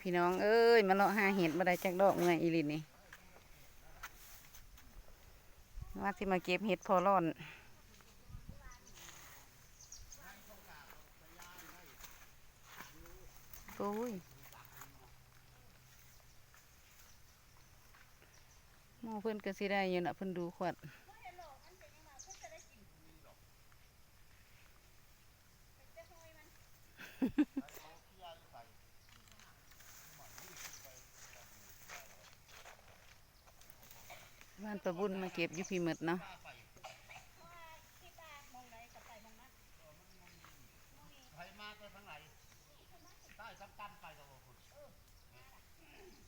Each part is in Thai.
พี่น้องเอ้ยมาเลาะหาเห็ดมาได้จักดอกเมื่อยอีลินนี่ว่าสิมาเก็บเห็ดพอร้อนโอ้ยมอเพิ่อนก็สิได้อยู่นะเพิ่อนดูขวด บ้านประบุญมาเก็บยุพีหมดเนาะใครมาไปทางไหนใต้สักกันไปกับคุณ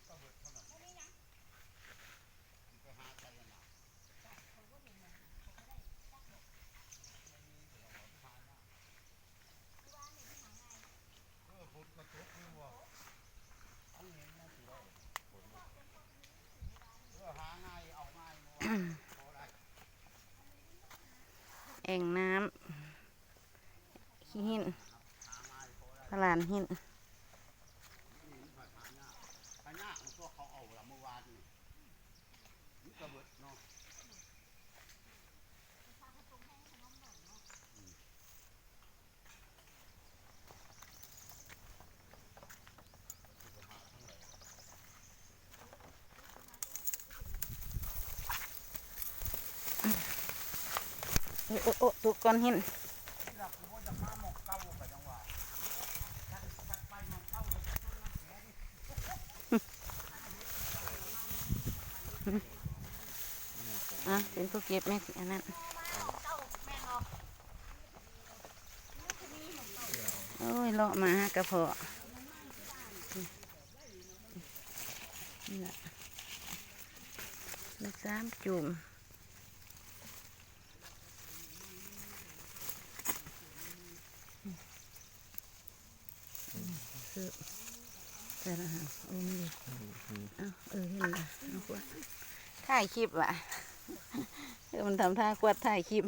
ก็เบิดเท่านั้นไปหาใครกันนะเออฝนก็ตกนี่ว่ะอันเห็นนะสิว่าฝนเออหาง่ายเอาง่ายบ่ว่าพอได้ แอ่งน้ำขี้หินตลานหิน อันนี้มันก็เขาเอาละเมื่อวานนี่นี่ก็เบิดเนาะ โอ้โอ้ตุกก้อนหินอะเก้าไปจังหวะจักจักไปหมกเก้าเลยต้นน้ำแข็งอะเป็นผู้เก็บแม่สิอันนั้นโอ้ยเลาะมาหากระเพาะนี่ล่ะลูกสามจุ่ม คือแต่ละหางโอ้ไม่ดีเอาเออเห็นละเอากว่าถ่ายคลิปว่ะเดี๋ยวมันทำท่ากวดถ่ายคลิป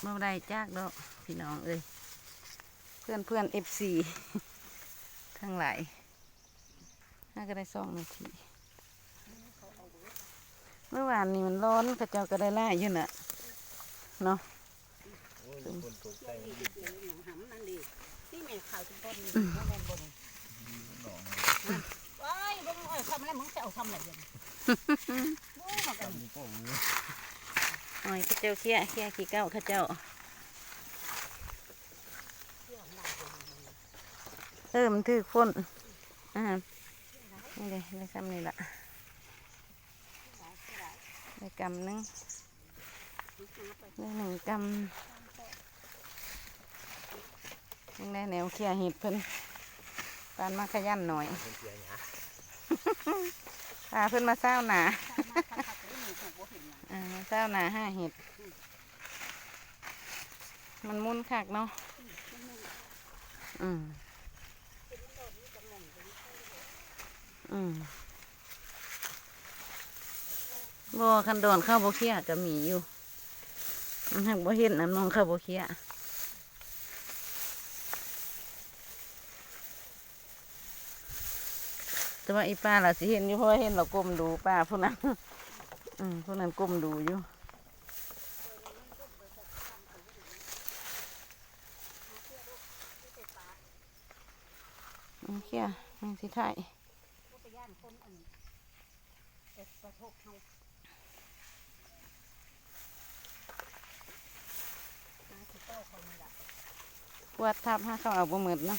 เมื่อไรจากดอกพี่น้องเอ้ยเพื่อนเพื่อนเอฟซีทั้งหลายน่าก็ได้สองนาที เมื่อวานนี้มันร้อนกระเจ้าก็ได้ไล่อยู่น่ะเนาะหำนั่นดินี่แม่ข่าวจุดต้นนี่ว่าแม่นบนว้ายบ่มึงเอาทำอะไรมึงจะเอาทำอะไรยังบู๊มากันอ้อยข้าเจ้าเคี้ยเคี้ยขี้เก้าข้าเจ้า เออมันถือคนอ่านี่เลยได้ซ้ำนี่ละ ได้กำหนึงได้หนึ่งกำยังได้แนวเคี้ยเห็ดเพิ่นปานมาขยันหน่อยพาเพิ่นมาเศร้าหนามาคักๆนี่มึงคงบ่เห็นหยังอ่ามาเศร้าหนาห้าเห็ด มันมุนคักเนาะ อืม อืม บ่คันดอนข้าวบเคียก็มีอยู่มันหักบ่เห็นน้ำนองข้าวบเคียแต่ว่าอีป้าเราสิเห็นอยู่เพราะว่าเห็นเราก้มดูป้าพวกนั้นอืมพวกนั้นก้มดูอยู่โอเคยังสิถ่ายบ่ไปย่านคนอันเอ็ดทบเฮาหาสิเต้าเขานี่ล่ะปวดทับห้าเขาเอาบ่หมดเนาะ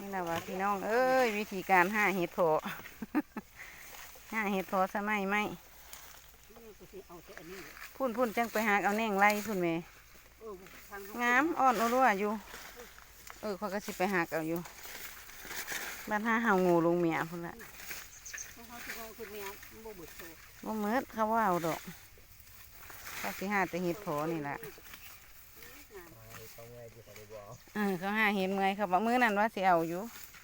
นี่นะว่าพี่น้องเอ้ยวิธีการห้าเห็ดโผห้าเห็ดโผสมัยไหมนี่ก็สิเอาแต่อันนี้พุ่นพุ่นจังไปหากเอาแน่งไล่พุ่นแหม่เออทางเฮงามอ่อนรัวอยู่ เออเขาก็สิไปหากเอาอยู่บ้านห้าเฮางูลงเมียพุ่นละ เฮาสิว่าคุณแม่บ่เบิดโตบ่หมืดเขาว่าเอาดอกเขาสิหาแต่เห็ดโผนี่แหละเออเขาหาเห็ดเมื่อยเขาบอกมื้อนั้นว่าสิเอาอยู่เ